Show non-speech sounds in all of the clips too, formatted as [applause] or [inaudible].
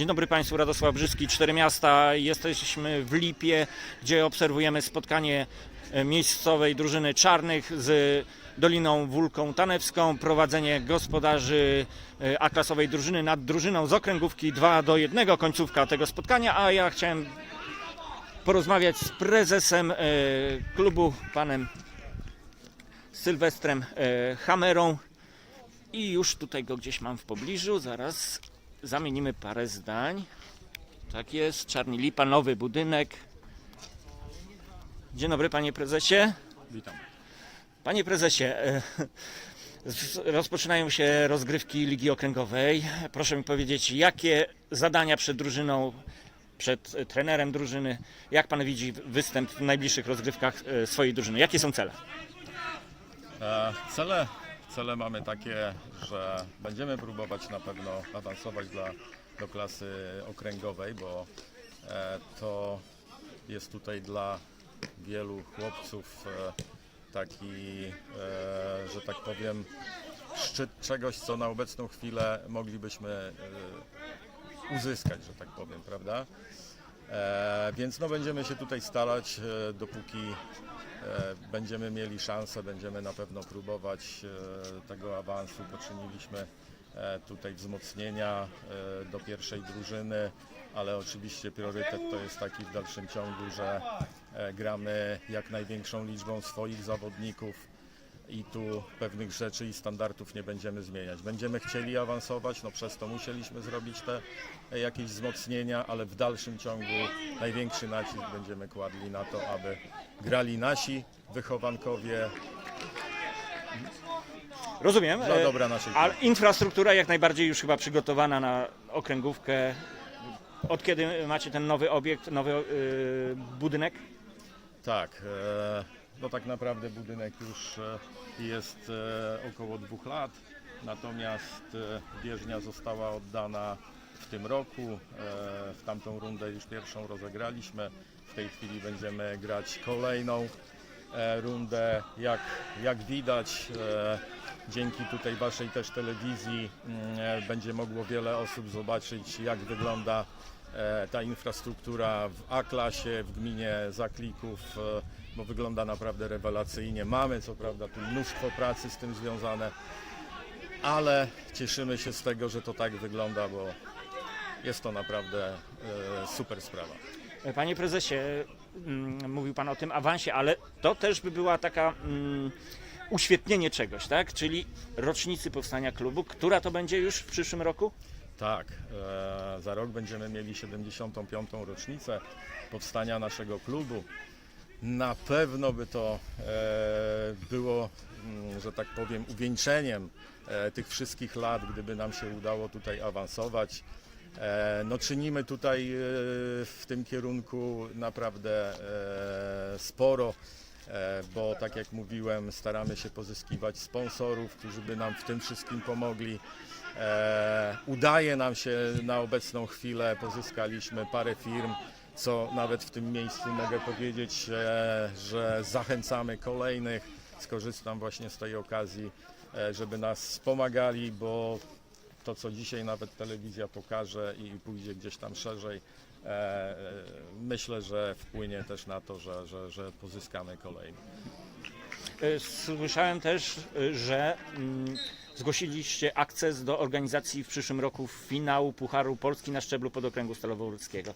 Dzień dobry Państwu, Radosław Brzyski, Cztery Miasta. Jesteśmy w Lipie, gdzie obserwujemy spotkanie e, miejscowej drużyny czarnych z Doliną Wólką Tanewską, prowadzenie gospodarzy e, A-klasowej drużyny nad drużyną z okręgówki 2 do 1, końcówka tego spotkania, a ja chciałem porozmawiać z prezesem e, klubu, panem Sylwestrem Hamerą. I już tutaj go gdzieś mam w pobliżu, zaraz zamienimy parę zdań. Tak jest, Czarni Lipa, nowy budynek. Dzień dobry panie prezesie. Witam. Panie prezesie, e, z- rozpoczynają się rozgrywki Ligi Okręgowej. Proszę mi powiedzieć, jakie zadania przed drużyną, przed e, trenerem drużyny, jak pan widzi występ w najbliższych rozgrywkach e, swojej drużyny? Jakie są cele? E, cele, cele mamy takie, że będziemy próbować na pewno awansować dla, do klasy okręgowej, bo e, to jest tutaj dla wielu chłopców e, taki, e, że tak powiem, szczyt czegoś, co na obecną chwilę moglibyśmy uzyskać, że tak powiem, prawda? Więc no będziemy się tutaj starać, dopóki będziemy mieli szansę, będziemy na pewno próbować e, tego awansu. Poczyniliśmy e, tutaj wzmocnienia e, do pierwszej drużyny, ale oczywiście priorytet to jest taki w dalszym ciągu, że e, gramy jak największą liczbą swoich zawodników i tu pewnych rzeczy i standardów nie będziemy zmieniać. Będziemy chcieli awansować, no przez to musieliśmy zrobić te jakieś wzmocnienia, ale w dalszym ciągu największy nacisk będziemy kładli na to, aby grali nasi wychowankowie Rozumiem. dla e, dobra naszej A infrastruktura jak najbardziej już chyba przygotowana na okręgówkę. Od kiedy macie ten nowy obiekt, nowy y, budynek? Tak, e, no tak naprawdę budynek już e, jest e, około dwóch lat, natomiast e, bieżnia została oddana w tym roku. W tamtą rundę już pierwszą rozegraliśmy. W tej chwili będziemy grać kolejną rundę. Jak, jak widać, dzięki tutaj Waszej też telewizji mm, będzie mogło wiele osób zobaczyć, jak wygląda ta infrastruktura w A-klasie, w gminie Zaklików, e, bo wygląda naprawdę rewelacyjnie. Mamy co prawda tu mnóstwo pracy z tym związane, ale cieszymy się z tego, że to tak wygląda, bo jest to naprawdę e, super sprawa. Panie prezesie, mm, mówił Pan o tym awansie, ale to też by była taka mm, uświetnienie czegoś, tak? Czyli rocznicy powstania klubu. Która to będzie już w przyszłym roku? Tak, e, za rok będziemy mieli 75. rocznicę powstania naszego klubu. Na pewno by to e, było, mm, że tak powiem, uwieńczeniem e, tych wszystkich lat, gdyby nam się udało tutaj awansować. E, no czynimy tutaj e, w tym kierunku naprawdę e, sporo, e, bo tak jak mówiłem, staramy się pozyskiwać sponsorów, którzy by nam w tym wszystkim pomogli. E, udaje nam się na obecną chwilę, pozyskaliśmy parę firm, co nawet w tym miejscu mogę powiedzieć, że zachęcamy kolejnych. Skorzystam właśnie z tej okazji, e, żeby nas wspomagali, bo to, co dzisiaj nawet telewizja pokaże i pójdzie gdzieś tam szerzej, e, myślę, że wpłynie też na to, że, że, że pozyskamy kolejnych. E, Słyszałem też, że mm, zgłosiliście akces do organizacji w przyszłym roku finału Pucharu Polski na szczeblu podokręgu Stalowo-Łódzkiego.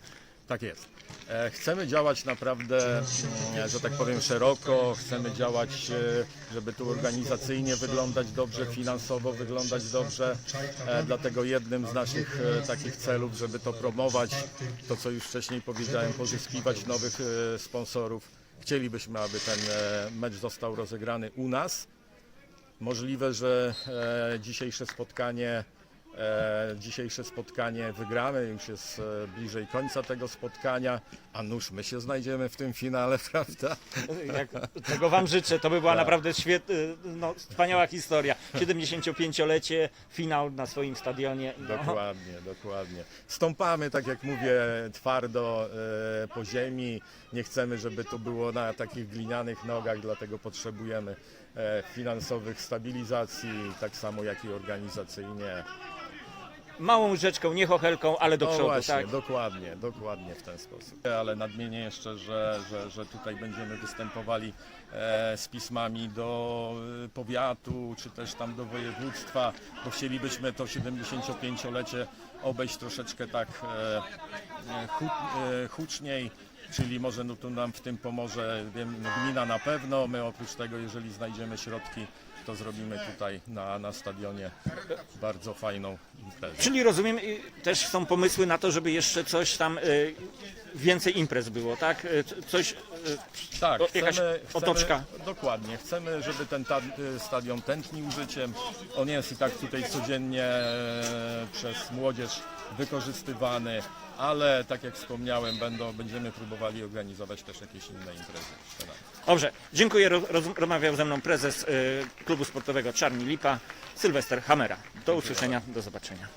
Tak jest. E, Chcemy działać naprawdę, mm, że tak powiem, szeroko. Chcemy działać, e, żeby tu organizacyjnie wyglądać dobrze, finansowo wyglądać dobrze. E, Dlatego jednym z naszych e, takich celów, żeby to promować, to co już wcześniej powiedziałem, pozyskiwać nowych e, sponsorów. Chcielibyśmy, aby ten e, mecz został rozegrany u nas. Możliwe, że e, dzisiejsze spotkanie E, dzisiejsze spotkanie wygramy, już jest e, bliżej końca tego spotkania, a nuż my się znajdziemy w tym finale, [laughs] prawda? Jak, tego Wam życzę, to by była Tak. naprawdę świet, y, no, wspaniała historia. 75-lecie, finał na swoim stadionie. No. Dokładnie, dokładnie. Stąpamy, tak jak mówię, twardo po ziemi. Nie chcemy, żeby to było na takich glinianych nogach, dlatego potrzebujemy finansowych stabilizacji, tak samo jak i organizacyjnie. małą rzeczką, nie chochelką, ale do No przodu, właśnie, tak? dokładnie, dokładnie w ten sposób. Ale nadmienię jeszcze, że, że, że tutaj będziemy występowali e, z pismami do e, powiatu, czy też tam do województwa, bo chcielibyśmy to 75-lecie obejść troszeczkę tak e, e, e, huczniej, czyli może no, tu nam w tym pomoże wiem, no, gmina na pewno, my oprócz tego, jeżeli znajdziemy środki, to zrobimy tutaj na, na stadionie bardzo fajną imprezę. Czyli rozumiem, też są pomysły na to, żeby jeszcze coś tam, więcej imprez było, tak? C- Coś, y, Tak, O, jakaś chcemy, otoczka. Chcemy, dokładnie. Chcemy, żeby ten ta, y, stadion tętnił życiem. On jest i tak tutaj codziennie e, przez młodzież wykorzystywany, ale tak jak wspomniałem, będą, będziemy próbowali organizować też jakieś inne imprezy. Dobrze, dziękuję. Roz, roz- rozmawiał ze mną prezes klubu sportowego Czarni Lipa, Sylwester Hamera. Do usłyszenia, do zobaczenia.